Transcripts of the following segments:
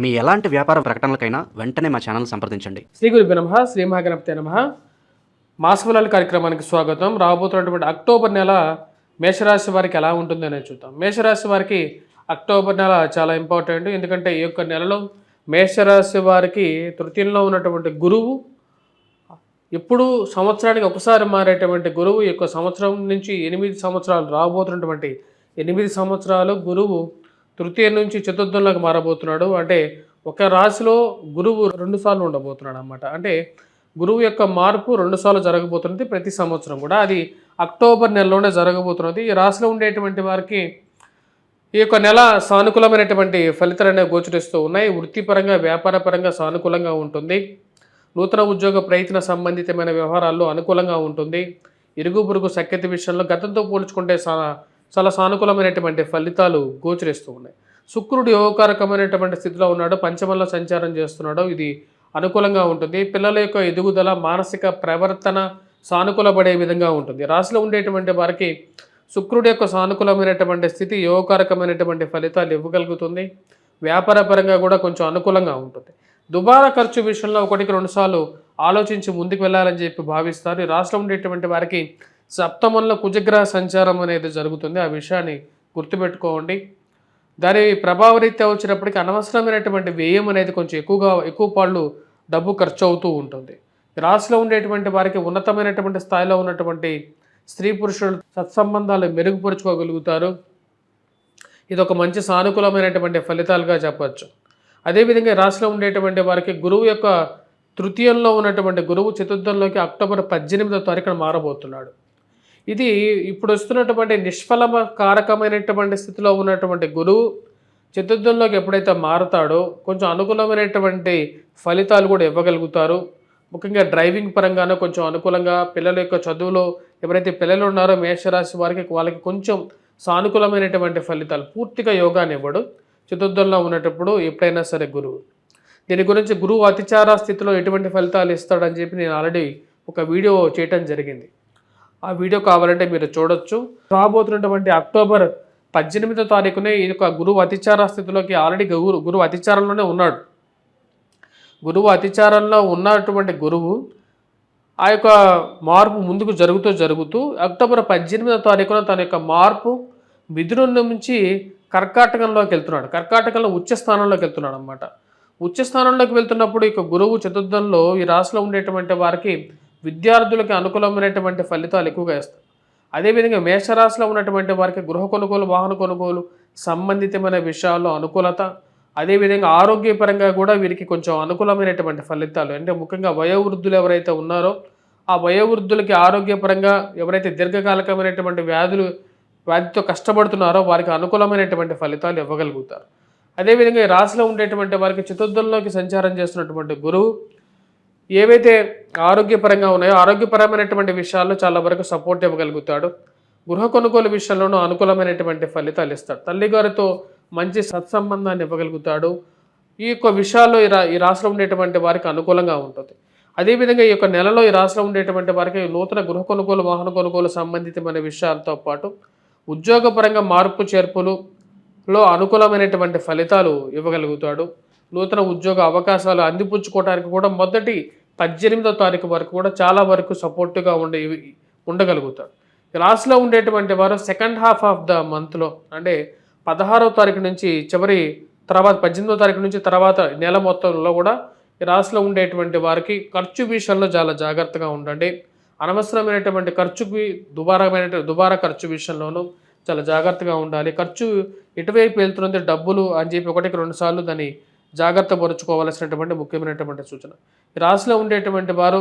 మీ ఎలాంటి వ్యాపార ప్రకటనలకైనా వెంటనే మా ఛానల్ సంప్రదించండి. శ్రీ గురుభ్య నమ శ్రీ మహాగణపతి నమ. మాసఫలాల కార్యక్రమానికి స్వాగతం. రాబోతున్నటువంటి అక్టోబర్ నెల మేషరాశి వారికి ఎలా ఉంటుంది అనేది చూద్దాం. మేషరాశి వారికి అక్టోబర్ నెల చాలా ఇంపార్టెంట్. ఎందుకంటే ఈ యొక్క నెలలో మేషరాశి వారికి తృతీయంలో ఉన్నటువంటి గురువు ఇప్పుడు సంవత్సరానికి ఒకసారి మారేటువంటి గురువు ఈ యొక్క సంవత్సరం నుంచి ఎనిమిది సంవత్సరాలు రాబోతున్నటువంటి ఎనిమిది సంవత్సరాలు గురువు తృతీయ నుంచి చతుర్థంలోకి మారబోతున్నాడు. అంటే ఒక రాశిలో గురువు రెండుసార్లు ఉండబోతున్నాడు అనమాట అంటే గురువు యొక్క మార్పు రెండుసార్లు జరగబోతున్నది ప్రతి సంవత్సరం కూడా. అది అక్టోబర్ నెలలోనే జరగబోతున్నది. ఈ రాశిలో ఉండేటువంటి వారికి ఈ యొక్క నెల సానుకూలమైనటువంటి ఫలితాలు అనేవి గోచరిస్తూ ఉన్నాయి. వృత్తిపరంగా వ్యాపారపరంగా సానుకూలంగా ఉంటుంది. నూతన ఉద్యోగ ప్రయత్న సంబంధితమైన వ్యవహారాల్లో అనుకూలంగా ఉంటుంది. ఇరుగు పొరుగు సఖ్యత విషయంలో గతంతో పోల్చుకుంటే సా చాలా సానుకూలమైనటువంటి ఫలితాలు గోచరిస్తూ ఉన్నాయి. శుక్రుడు యోగకారకమైనటువంటి స్థితిలో ఉన్నాడు. పంచమంలో సంచారం చేస్తున్నాడు. ఇది అనుకూలంగా ఉంటుంది. పిల్లల యొక్క ఎదుగుదల మానసిక ప్రవర్తన సానుకూలపడే విధంగా ఉంటుంది. రాశిలో ఉండేటువంటి వారికి శుక్రుడి యొక్క సానుకూలమైనటువంటి స్థితి యోగకారకమైనటువంటి ఫలితాలు ఇవ్వగలుగుతుంది. వ్యాపారపరంగా కూడా కొంచెం అనుకూలంగా ఉంటుంది. దుబారా ఖర్చు విషయంలో ఒకటికి రెండుసార్లు ఆలోచించి ముందుకు వెళ్ళాలని చెప్పి భావిస్తారు. ఈ రాష్ట్రం ఉండేటువంటి వారికి సప్తమంలో కుజగ్రహ సంచారం అనేది జరుగుతుంది. ఆ విషయాన్ని గుర్తుపెట్టుకోండి. దాని ప్రభావరీత్యా వచ్చినప్పటికీ అనవసరమైనటువంటి వ్యయం అనేది కొంచెం ఎక్కువగా ఎక్కువ పాళ్ళు డబ్బు ఖర్చు అవుతూ ఉంటుంది. రాశిలో ఉండేటువంటి వారికి ఉన్నతమైనటువంటి స్థాయిలో ఉన్నటువంటి స్త్రీ పురుషులు సత్సంబంధాలు మెరుగుపరుచుకోగలుగుతారు. ఇది ఒక మంచి సానుకూలమైనటువంటి ఫలితాలుగా చెప్పచ్చు అదేవిధంగా రాశిలో ఉండేటువంటి వారికి గురువు యొక్క తృతీయంలో ఉన్నటువంటి గురువు చతుర్థంలోకి అక్టోబర్ పద్దెనిమిదో తారీఖున మారబోతున్నాడు. ఇది ఇప్పుడు వస్తున్నటువంటి నిష్ఫలమ కారకమైనటువంటి స్థితిలో ఉన్నటువంటి గురువు చతుర్థంలోకి ఎప్పుడైతే మారుతాడో కొంచెం అనుకూలమైనటువంటి ఫలితాలు కూడా ఇవ్వగలుగుతారు. ముఖ్యంగా డ్రైవింగ్ పరంగానో కొంచెం అనుకూలంగా పిల్లల యొక్క చదువులో ఎవరైతే పిల్లలు ఉన్నారో మేషరాశి వారికి వాళ్ళకి కొంచెం సానుకూలమైనటువంటి ఫలితాలు. పూర్తిగా యోగాన్ని ఇవ్వడు చతుర్థంలో ఉన్నటప్పుడు ఎప్పుడైనా సరే గురువు. దీని గురించి గురువు అతిచార స్థితిలో ఎటువంటి ఫలితాలు ఇస్తాడని చెప్పి నేను ఆల్రెడీ ఒక వీడియో చేయటం జరిగింది. ఆ వీడియో కావాలంటే మీరు చూడొచ్చు. రాబోతున్నటువంటి అక్టోబర్ పద్దెనిమిదో తారీఖునే ఈ యొక్క గురువు అతిచార స్థితిలోకి ఆల్రెడీ గురు గురువు అతిచారంలోనే ఉన్నాడు. గురువు అతిచారంలో ఉన్నటువంటి గురువు ఆ యొక్క మార్పు ముందుకు జరుగుతూ జరుగుతూ అక్టోబర్ పద్దెనిమిదో తారీఖున తన యొక్క మార్పు మిథునం నుంచి కర్కాటకంలోకి వెళ్తున్నాడు. కర్కాటకంలో ఉచ్చ స్థానంలోకి వెళ్తున్నాడు అనమాట ఉచ్చ స్థానంలోకి వెళ్తున్నప్పుడు ఇక గురువు చతుర్థంలో ఈ రాశిలో ఉండేటువంటి వారికి విద్యార్థులకి అనుకూలమైనటువంటి ఫలితాలు ఎక్కువగా ఇస్తారు అదేవిధంగా మేషరాశిలో ఉన్నటువంటి వారికి గృహ కొనుగోలు వాహన కొనుగోలు సంబంధితమైన విషయాల్లో అనుకూలత అదేవిధంగా ఆరోగ్యపరంగా కూడా వీరికి కొంచెం అనుకూలమైనటువంటి ఫలితాలు. అంటే ముఖ్యంగా వయోవృద్ధులు ఎవరైతే ఉన్నారో ఆ వయోవృద్ధులకి ఆరోగ్యపరంగా ఎవరైతే దీర్ఘకాలికమైనటువంటి వ్యాధులు వ్యాధితో కష్టపడుతున్నారో వారికి అనుకూలమైనటువంటి ఫలితాలు ఇవ్వగలుగుతారు. అదేవిధంగా ఈ రాశిలో ఉండేటువంటి వారికి చతుర్థంలోకి సంచారం చేస్తున్నటువంటి గురువు ఏవైతే ఆరోగ్యపరంగా ఉన్నాయో ఆరోగ్యపరమైనటువంటి విషయాల్లో చాలా వరకు సపోర్ట్ ఇవ్వగలుగుతాడు. గృహ కొనుగోలు విషయంలోనూ అనుకూలమైనటువంటి ఫలితాలు ఇస్తాడు. తల్లిగారితో మంచి సత్సంబంధాన్ని ఇవ్వగలుగుతాడు. ఈ యొక్క విషయాల్లో ఈ రా ఈ రాశిలో ఉండేటువంటి వారికి అనుకూలంగా ఉంటుంది. అదేవిధంగా ఈ యొక్క నెలలో ఈ రాశిలో ఉండేటువంటి వారికి నూతన గృహ కొనుగోలు వాహన కొనుగోలు సంబంధితమైన విషయాలతో పాటు ఉద్యోగపరంగా మార్పు చేర్పులులో అనుకూలమైనటువంటి ఫలితాలు ఇవ్వగలుగుతాడు. నూతన ఉద్యోగ అవకాశాలు అందిపుచ్చుకోవడానికి కూడా మొదటి పద్దెనిమిదో తారీఖు వరకు కూడా చాలా వరకు సపోర్టుగా ఉండే ఉండగలుగుతాడు. ఈ రాశిలో ఉండేటువంటి వారు సెకండ్ హాఫ్ ఆఫ్ ద మంత్లో అంటే పదహారో తారీఖు నుంచి చివరి తర్వాత పద్దెనిమిదో తారీఖు నుంచి తర్వాత నెల మొత్తంలో కూడా ఈ రాశిలో ఉండేటువంటి వారికి ఖర్చు విషయంలో చాలా జాగ్రత్తగా ఉండండి. అనవసరమైనటువంటి ఖర్చుకి దుబారమైన దుబారా ఖర్చు విషయంలోనూ చాలా జాగ్రత్తగా ఉండాలి. ఖర్చు ఎటువైపు వెళ్తున్నది డబ్బులు అని చెప్పి ఒకటికి రెండు సార్లు దాన్ని జాగ్రత్త పరుచుకోవాల్సినటువంటి ముఖ్యమైనటువంటి సూచన. ఈ రాశిలో ఉండేటువంటి వారు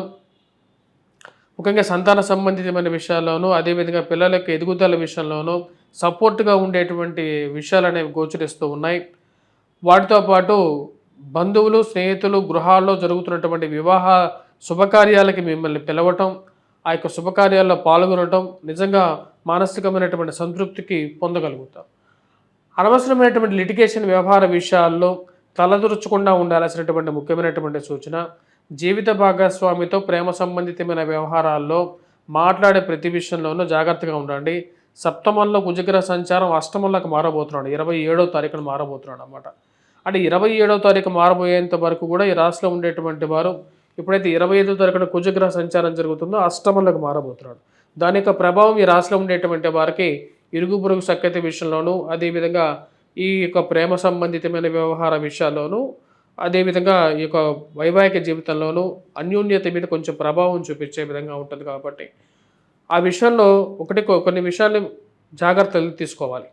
ముఖ్యంగా సంతాన సంబంధితమైన విషయాల్లోనూ అదేవిధంగా పిల్లల యొక్క ఎదుగుదల విషయంలోనూ సపోర్ట్గా ఉండేటువంటి విషయాలు అనేవి గోచరిస్తూ ఉన్నాయి. వాటితో పాటు బంధువులు స్నేహితులు గృహాల్లో జరుగుతున్నటువంటి వివాహ శుభకార్యాలకి మిమ్మల్ని పిలవటం ఆ యొక్క శుభకార్యాల్లో పాల్గొనటం నిజంగా మానసికమైనటువంటి సంతృప్తికి పొందగలుగుతాం. అనవసరమైనటువంటి లిటిగేషన్ వ్యవహార విషయాల్లో తలదూర్చకుండా ఉండాల్సినటువంటి ముఖ్యమైనటువంటి సూచన జీవిత భాగస్వామితో ప్రేమ సంబంధితమైన వ్యవహారాల్లో మాట్లాడే ప్రతి విషయంలోనూ జాగ్రత్తగా ఉండండి. సప్తమంలో కుజగ్రహ సంచారం అష్టమంలోకి మారబోతున్నాడు. ఇరవై ఏడో తారీఖున మారబోతున్నాడు అనమాట అంటే ఇరవై ఏడవ తారీఖు మారబోయేంత వరకు కూడా ఈ రాశిలో ఉండేటువంటి వారు ఎప్పుడైతే ఇరవై ఐదో తారీఖున కుజగ్రహ సంచారం జరుగుతుందో అష్టమంలోకి మారబోతున్నాడు. దాని యొక్క ప్రభావం ఈ రాశిలో ఉండేటువంటి వారికి ఇరుగు పొరుగు సఖ్యత విషయంలోనూ అదేవిధంగా ఈ యొక్క ప్రేమ సంబంధితమైన వ్యవహార విషయాల్లోనూ అదేవిధంగా ఈ యొక్క వైవాహిక జీవితంలోనూ అన్యోన్యత మీద కొంచెం ప్రభావం చూపించే విధంగా ఉంటుంది కాబట్టి ఆ విషయంలో ఒకటి కొన్ని విషయాలు జాగ్రత్తలు తీసుకోవాలి.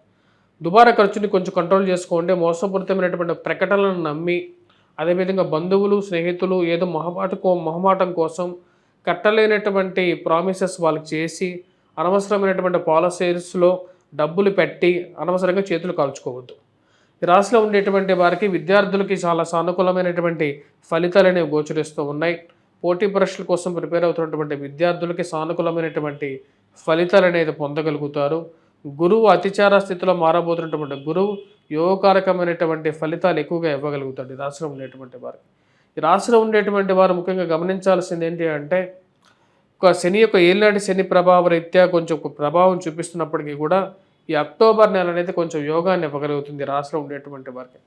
దుబారా ఖర్చుని కొంచెం కంట్రోల్ చేసుకోండి. మోసపూరితమైనటువంటి ప్రకటనలను నమ్మి అదేవిధంగా బంధువులు స్నేహితులు ఏదో మొహమాట మొహమాటం కోసం కట్టలేనటువంటి ప్రామిసెస్ వాళ్ళకి చేసి అనవసరమైనటువంటి పాలసీస్లో డబ్బులు పెట్టి అనవసరంగా చేతులు కాల్చుకోవద్దు. ఈ రాశిలో ఉండేటువంటి వారికి విద్యార్థులకి చాలా సానుకూలమైనటువంటి ఫలితాలు అనేవి గోచరిస్తూ ఉన్నాయి. పోటీ పరీక్షల కోసం ప్రిపేర్ అవుతున్నటువంటి విద్యార్థులకి సానుకూలమైనటువంటి ఫలితాలు అనేది పొందగలుగుతారు. గురువు అతిచార స్థితిలో మారబోతున్నటువంటి గురువు యోగకారకమైనటువంటి ఫలితాలు ఎక్కువగా ఇవ్వగలుగుతాడు ఈ రాశిలో ఉండేటువంటి వారికి. ఈ రాశిలో ఉండేటువంటి వారు ముఖ్యంగా గమనించాల్సింది ఏంటి అంటే ఒక శని యొక్క ఏలినాటి శని ప్రభావ రీత్యా కొంచెం ఒక ప్రభావం చూపిస్తున్నప్పటికీ కూడా ఈ అక్టోబర్ నెల అనేది కొంచెం యోగాన్ని ఇవ్వగలుగుతుంది ఈ రాశిలో ఉండేటువంటి వారికి.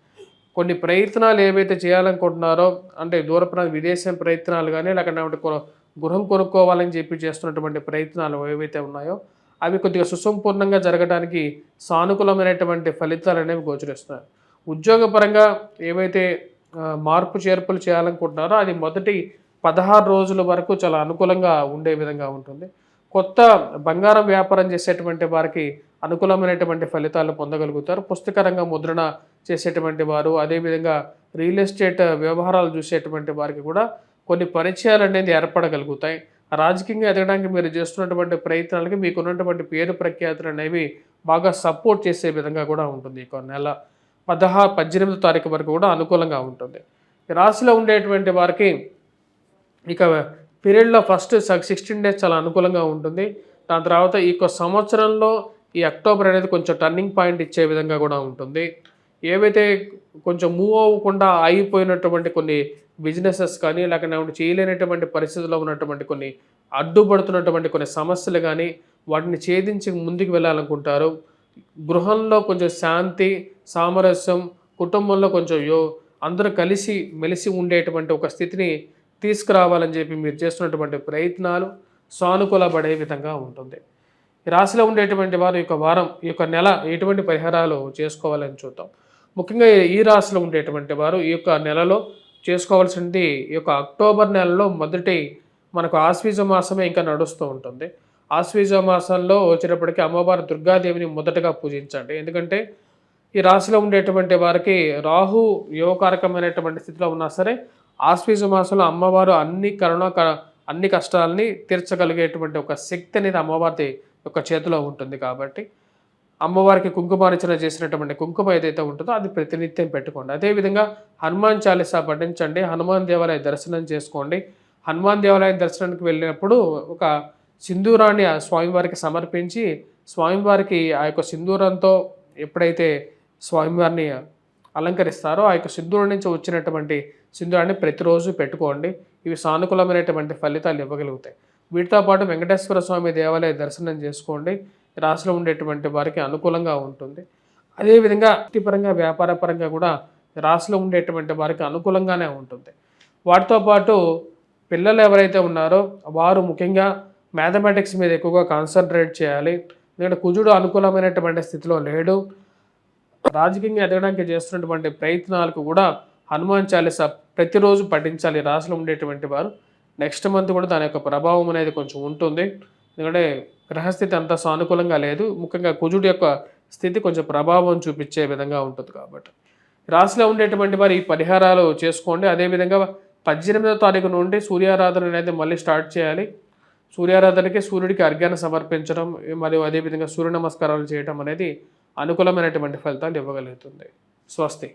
కొన్ని ప్రయత్నాలు ఏవైతే చేయాలనుకుంటున్నారో అంటే దూర విదేశం ప్రయత్నాలు కానీ లేకపోతే కొ- గృహం కొనుక్కోవాలని చెప్పి చేస్తున్నటువంటి ప్రయత్నాలు ఏవైతే ఉన్నాయో అవి కొద్దిగా సుసంపూర్ణంగా జరగడానికి సానుకూలమైనటువంటి ఫలితాలు అనేవి గోచరిస్తున్నాయి. ఉద్యోగపరంగా ఏవైతే మార్పు చేర్పులు చేయాలనుకుంటున్నారో అది మొదటి పదహారు రోజుల వరకు చాలా అనుకూలంగా ఉండే విధంగా ఉంటుంది. కొత్త బంగారం వ్యాపారం చేసేటువంటి వారికి అనుకూలమైనటువంటి ఫలితాలు పొందగలుగుతారు. పుస్తకరంగ ముద్రణ చేసేటువంటి వారు అదేవిధంగా రియల్ ఎస్టేట్ వ్యవహారాలు చూసేటువంటి వారికి కూడా కొన్ని పరిచయాలు అనేది ఏర్పడగలుగుతాయి. రాజకీయంగా ఎదగడానికి మీరు చేస్తున్నటువంటి ప్రయత్నాలకి మీకు ఉన్నటువంటి పేరు ప్రఖ్యాతులు అనేవి బాగా సపోర్ట్ చేసే విధంగా కూడా ఉంటుంది కొన్ని నెల పదహా పద్దెనిమిదో తారీఖు వరకు కూడా అనుకూలంగా ఉంటుంది. రాశిలో ఉండేటువంటి వారికి ఇక పీరియడ్లో ఫస్ట్ సిక్స్టీన్ డేస్ చాలా అనుకూలంగా ఉంటుంది. దాని తర్వాత ఈ యొక్క సంవత్సరంలో ఈ అక్టోబర్ అనేది కొంచెం టర్నింగ్ పాయింట్ ఇచ్చే విధంగా కూడా ఉంటుంది. ఏవైతే కొంచెం మూవ్ అవ్వకుండా ఆగిపోయినటువంటి కొన్ని బిజినెసెస్ కానీ లేకపోతే చేయలేనటువంటి పరిస్థితుల్లో ఉన్నటువంటి కొన్ని అడ్డుపడుతున్నటువంటి కొన్ని సమస్యలు కానీ వాటిని ఛేదించి ముందుకు వెళ్ళాలనుకుంటారు. గృహంలో కొంచెం శాంతి సామరస్యం కుటుంబంలో కొంచెం యో అందరూ కలిసి మెలిసి ఉండేటువంటి ఒక స్థితిని తీసుకురావాలని చెప్పి మీరు చేస్తున్నటువంటి ప్రయత్నాలు సానుకూలపడే విధంగా ఉంటుంది. ఈ రాశిలో ఉండేటువంటి వారు ఈ యొక్క వారం ఈ యొక్క నెల ఎటువంటి పరిహారాలు చేసుకోవాలని చూద్దాం. ముఖ్యంగా ఈ రాశిలో ఉండేటువంటి వారు ఈ యొక్క నెలలో చేసుకోవాల్సింది ఈ యొక్క అక్టోబర్ నెలలో మొదటి మనకు ఆశ్వీజ మాసమే ఇంకా నడుస్తూ ఉంటుంది. ఆశ్వీజ మాసంలో వచ్చేటప్పటికి అమ్మవారి దుర్గాదేవిని మొదటగా పూజించండి. ఎందుకంటే ఈ రాశిలో ఉండేటువంటి వారికి రాహు యోగకారకమైనటువంటి స్థితిలో ఉన్నా సరే ఆశ్వేజ మాసంలో అమ్మవారు అన్ని కరుణ క- అన్ని కష్టాలని తీర్చగలిగేటువంటి ఒక శక్తి అనేది అమ్మవారి యొక్క చేతిలో ఉంటుంది కాబట్టి అమ్మవారికి కుంకుమార్చన చేసినటువంటి కుంకుమ ఏదైతే ఉంటుందో అది ప్రతినిత్యం పెట్టుకోండి. అదేవిధంగా హనుమాన్ చాలీసా పఠించండి. హనుమాన్ దేవాలయ దర్శనం చేసుకోండి. హనుమాన్ దేవాలయం దర్శనానికి వెళ్ళినప్పుడు ఒక సింధూరాన్ని ఆ స్వామివారికి సమర్పించి స్వామివారికి ఆ యొక్క సింధూరంతో ఎప్పుడైతే స్వామివారిని అలంకరిస్తారో ఆ యొక్క సింధూరం నుంచి వచ్చినటువంటి సింధూరాన్ని ప్రతిరోజు పెట్టుకోండి. ఇవి సానుకూలమైనటువంటి ఫలితాలు ఇవ్వగలుగుతాయి. వీటితో పాటు వెంకటేశ్వర స్వామి దేవాలయ దర్శనం చేసుకోండి. రాష్ట్రంలో రాశిలో ఉండేటువంటి వారికి అనుకూలంగా ఉంటుంది. అదేవిధంగా వృత్తిపరంగా వ్యాపార పరంగా కూడా రాష్ట్రంలో రాశిలో ఉండేటువంటి వారికి అనుకూలంగానే ఉంటుంది. వాటితో పాటు పిల్లలు ఎవరైతే ఉన్నారో వారు ముఖ్యంగా మ్యాథమెటిక్స్ మీద ఎక్కువగా కాన్సన్ట్రేట్ చేయాలి. ఎందుకంటే కుజుడు అనుకూలమైనటువంటి స్థితిలో లేడు. రాజకీయంగా ఎదగడానికి చేస్తున్నటువంటి ప్రయత్నాలకు కూడా హనుమాన్ చాలీసా ప్రతిరోజు పఠించాలి రాశిలో ఉండేటువంటి వారు. నెక్స్ట్ మంత్ కూడా దాని యొక్క ప్రభావం అనేది కొంచెం ఉంటుంది. ఎందుకంటే గ్రహస్థితి అంత సానుకూలంగా లేదు. ముఖ్యంగా కుజుడి యొక్క స్థితి కొంచెం ప్రభావం చూపించే విధంగా ఉంటుంది కాబట్టి. రాశిలో ఉండేటువంటి వారు ఈ పరిహారాలు చేసుకోండి. అదేవిధంగా పద్దెనిమిదవ తారీఖు నుండి సూర్యారాధన అనేది మళ్ళీ స్టార్ట్ చేయాలి. సూర్యారాధనకి సూర్యుడికి అర్ఘ్యాన్ని సమర్పించడం మరియు అదేవిధంగా సూర్య నమస్కారాలు చేయడం అనేది అనుకూలమైనటువంటి ఫలితాలు ఇవ్వగలుగుతుంది. స్వస్తి.